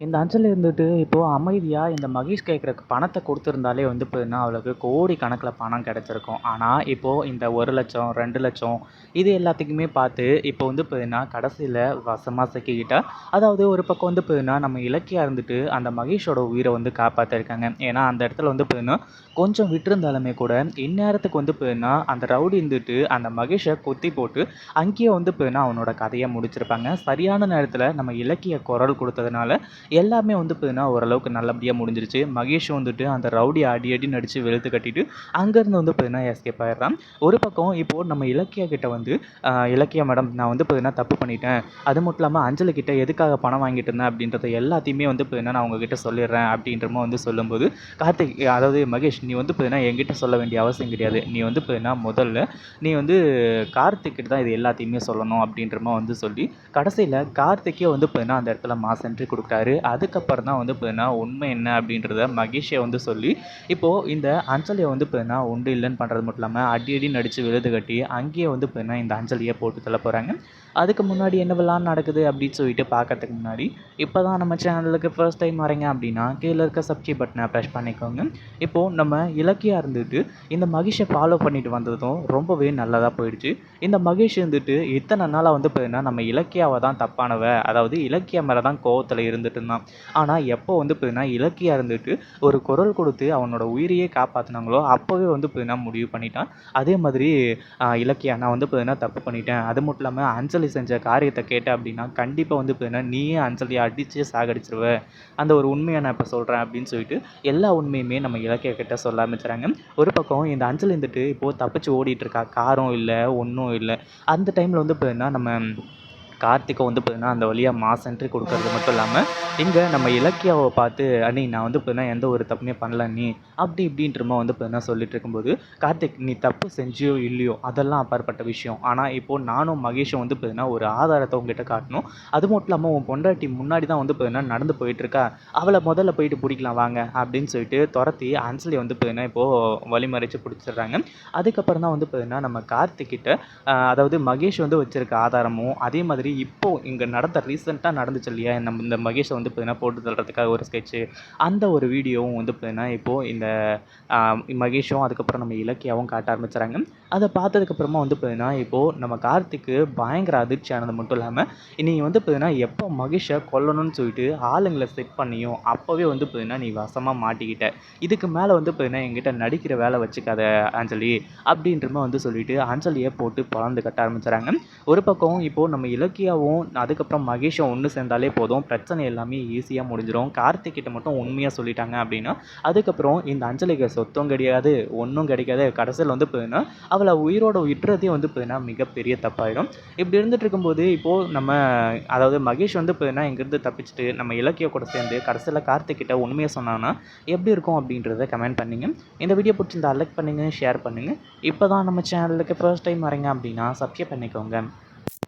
இந்த அஞ்சலில் இருந்துட்டு இப்போது அமைதியாக இந்த மகேஷ் கேட்குற பணத்தை கொடுத்துருந்தாலே வந்து பார்த்தீங்கன்னா அவளுக்கு கோடி கணக்கில் பணம் கிடச்சிருக்கும். ஆனால் இப்போது இந்த ஒரு லட்சம் ரெண்டு லட்சம் இது எல்லாத்துக்குமே பார்த்து இப்போ வந்து பார்த்தீங்கன்னா கடைசியில் வசமாக சிக்கிக்கிட்டா அதாவது ஒரு பக்கம் வந்து பார்த்தீங்கன்னா நம்ம இலக்கியா இருந்துட்டு அந்த மகேஷோட உயிரை வந்து காப்பாற்றிருக்காங்க ஏன்னா அந்த இடத்துல வந்து பார்த்தீங்கன்னா கொஞ்சம் விட்டிருந்தாலுமே கூட இந்நேரத்துக்கு வந்து பார்த்தீங்கன்னா அந்த ரவுடி இருந்துட்டு அந்த மகேஷை கொத்தி போட்டு அங்கேயே வந்து பார்த்தீங்கன்னா அவனோட கதையை முடிச்சிருப்பாங்க. சரியான நேரத்தில் நம்ம இலக்கிய குரல் கொடுத்ததுனால எல்லாமே வந்து பார்த்தீங்கன்னா ஓரளவுக்கு நல்லபடியாக முடிஞ்சிருச்சு. மகேஷ் வந்துட்டு அந்த ரவுடி அடி அடி நடித்து வெளுத்து கட்டிட்டு அங்கேருந்து வந்து பார்த்தீங்கன்னா எஸ்கேப் ஆயிடுறான். ஒரு பக்கம் இப்போது நம்ம இலக்கியா கிட்ட வந்து ஆஹ் இலக்கியா மேடம் நான் வந்து பார்த்தீங்கன்னா தப்பு பண்ணிட்டேன். அது மட்டும் இல்லாமல் அஞ்சலி கிட்ட எதுக்காக பணம் வாங்கிட்டு இருந்தேன் அப்படின்றத எல்லாத்தையுமே வந்து பார்த்தீங்கன்னா நான் உங்ககிட்ட சொல்லிடுறேன் அப்படின்றமோ வந்து சொல்லும்போது கார்த்திக் அதாவது மகேஷ் நீ வந்து பார்த்தீங்கன்னா என்கிட்ட சொல்ல வேண்டிய அவசியம் கிடையாது. நீ வந்து பார்த்தீங்கன்னா முதல்ல நீ வந்து கார்த்திக்கிட்ட தான் இது எல்லாத்தையுமே சொல்லணும் அப்படின்றமா வந்து சொல்லி கடைசியில் கார்த்திக்கே வந்து பார்த்தீங்கன்னா அந்த இடத்துல மாஸ் என்ட்ரி கொடுக்குறாரு அதுக்கப்புறம் தான் வந்து பார்த்தீங்கன்னா உண்மை என்ன அப்படின்றத மகேஷை வந்து சொல்லி இப்போது இந்த அஞ்சலியை வந்து பார்த்தீங்கன்னா உண்டு இல்லைன்னு பண்ணுறது மட்டும் இல்லாமல் அடி அடி நடித்து விழுது கட்டி அங்கேயே வந்து பார்த்தீங்கன்னா இந்த அஞ்சலியை போட்டு தள்ள போகிறாங்க அதுக்கு முன்னாடி என்னவெல்லாம் நடக்குது அப்படின்னு சொல்லிட்டு பார்க்கறதுக்கு முன்னாடி இப்போ தான் நம்ம சேனலுக்கு ஃபர்ஸ்ட் டைம் வரீங்க அப்படின்னா கீழே இருக்க சப்ஸ்கிரைப் பட்டனை ப்ரெஷ் பண்ணிக்கோங்க. இப்போது நம்ம இலக்கியாக இருந்துட்டு இந்த மகிஷை ஃபாலோ பண்ணிட்டு வந்ததும் ரொம்பவே நல்லதாக போயிடுச்சு. இந்த மகிஷ் இருந்துட்டு இத்தனை நாளாக வந்து பார்த்தீங்கன்னா நம்ம இலக்கியாவை தான் தப்பானவ அதாவது இலக்கிய மேலே தான் கோவத்தில் இருந்துட்டு இருந்தான் ஆனால் எப்போ வந்து பார்த்தீங்கன்னா இலக்கியா இருந்துட்டு ஒரு குரல் கொடுத்து அவனோட உயிரையே காப்பாற்றினாங்களோ அப்போவே வந்து பார்த்தீங்கன்னா முடிவு பண்ணிட்டான். அதே மாதிரி இலக்கியா நான் வந்து பார்த்தீங்கன்னா தப்பு பண்ணிட்டேன். அது மட்டும் இல்லாமல் அஞ்சலி செஞ்ச காரியத்தை கேட்டேன் அப்படின்னா கண்டிப்பாக வந்து பார்த்தீங்கன்னா நீயே அஞ்சலியை அடித்து சாகடிச்சிருவ. அந்த ஒரு உண்மையை நான் இப்போ சொல்கிறேன் அப்படின்னு சொல்லிட்டு எல்லா உண்மையுமே நம்ம இலக்கிய கிட்ட சொல்ல ஆரம்பிச்சுறாங்க ஒரு பக்கம் இந்த அஞ்சலி இருந்துட்டு இப்போது தப்பிச்சு ஓடிட்டு இருக்கா? காரம் இல்லை ஒன்றும் இல்லை. அந்த டைமில் வந்து பார்த்தீங்கன்னா நம்ம கார்த்திகை வந்து பார்த்தீங்கன்னா அந்த வழியாக மாஸ் என்ட்ரி கொடுக்கறது மட்டும் இல்லாமல் இங்கே நம்ம இலக்கியாவை பார்த்து அண்ணி நான் வந்து பார்த்தீங்கன்னா எந்த ஒரு தப்புமே பண்ணல நீ அப்படி இப்படின்றமா வந்து பார்த்தீங்கன்னா சொல்லிட்டு இருக்கும்போது கார்த்திக் நீ தப்பு செஞ்சியோ இல்லையோ? அதெல்லாம் அப்பாற்பட்ட விஷயம். ஆனால் இப்போது நானும் மகேஷும் வந்து பார்த்தீங்கன்னா ஒரு ஆதாரத்தை உங்ககிட்ட காட்டணும். அது மட்டும் இல்லாமல் உன் பொண்டாட்டி முன்னாடி தான் வந்து பார்த்தீங்கன்னா நடந்து போயிட்டுருக்கா அவளை முதல்ல போயிட்டு பிடிக்கலாம் வாங்க அப்படின்னு சொல்லிட்டு துரத்தி ஆன்சலி வந்து பார்த்தீங்கன்னா இப்போது வழிமறைச்சு பிடிச்சிடுறாங்க. அதுக்கப்புறம் தான் வந்து பார்த்தீங்கன்னா நம்ம கார்த்திக்கிட்ட அதாவது மகேஷ் வந்து வச்சுருக்க ஆதாரமும் அதே மாதிரி இப்போ இங்கே நடந்த ரீசெண்டாக நடந்துச்சு இல்லையா? நம்ம இந்த மகேஷை வந்து பார்த்தீங்கன்னா போட்டு தள்ளுறதுக்காக ஒரு ஸ்கெட்ச்சு அந்த ஒரு வீடியோவும் வந்து பார்த்தீங்கன்னா இப்போது இந்த மகேஷும் அதுக்கப்புறம் நம்ம இலக்கியாவும் காட்ட ஆரம்பிச்சுறாங்க. அதை பார்த்ததுக்கப்புறமா வந்து பார்த்தீங்கன்னா இப்போது நம்ம கார்த்திக்கு பயங்கர அதிர்ச்சி ஆனது மட்டும் இல்லாமல் நீ வந்து பார்த்தீங்கன்னா எப்போ மகேஷை கொல்லணும்னு சொல்லிட்டு ஆளுங்களை செட் பண்ணியும் அப்போவே வந்து பார்த்தீங்கன்னா நீ வசமாக மாட்டிக்கிட்ட. இதுக்கு மேலே வந்து பார்த்தீங்கன்னா எங்கிட்ட நடிக்கிற வேலை வச்சுக்காத அஞ்சலி அப்படின்றமா வந்து சொல்லிட்டு அஞ்சலியை போட்டு பலந்து கட்ட ஆரம்பிச்சுறாங்க. ஒரு பக்கம் இப்போது நம்ம இலக்கியாவும் அதுக்கப்புறம் மகேஷும் ஒன்று சேர்ந்தாலே போதும். பிரச்சனை எல்லாமே ஈஸியாக முடிஞ்சிடும் கார்த்திக் கிட்ட மட்டும் உண்மையாக சொல்லிட்டாங்க அப்படின்னா. அதுக்கப்புறம் இந்த அஞ்சலிக்கு சொத்தும் கிடையாது ஒன்றும் கிடைக்காது. கடைசியில் வந்து பார்த்தீங்கன்னா அவளை உயிரோட விட்டுறதே வந்து பார்த்தீங்கன்னா மிகப்பெரிய தப்பாயிடும். இப்படி இருந்துட்டு இருக்கும்போது இப்போது நம்ம அதாவது மகேஷ் வந்து பார்த்தீங்கன்னா இங்கேருந்து தப்பிச்சுட்டு நம்ம இலக்கிய கூட சேர்ந்து கடைசியில் கார்த்திக் கிட்ட உண்மையை சொன்னாங்கன்னா எப்படி இருக்கும் அப்படின்றத கமெண்ட் பண்ணுங்க. இந்த வீடியோ பிடிச்சிருந்தா லைக் பண்ணுங்கள் ஷேர் பண்ணுங்கள் இப்போ தான் நம்ம சேனலுக்கு ஃபர்ஸ்ட் டைம் வரீங்க அப்படின்னா சப்ஸ்கிரைப் பண்ணிக்கோங்க.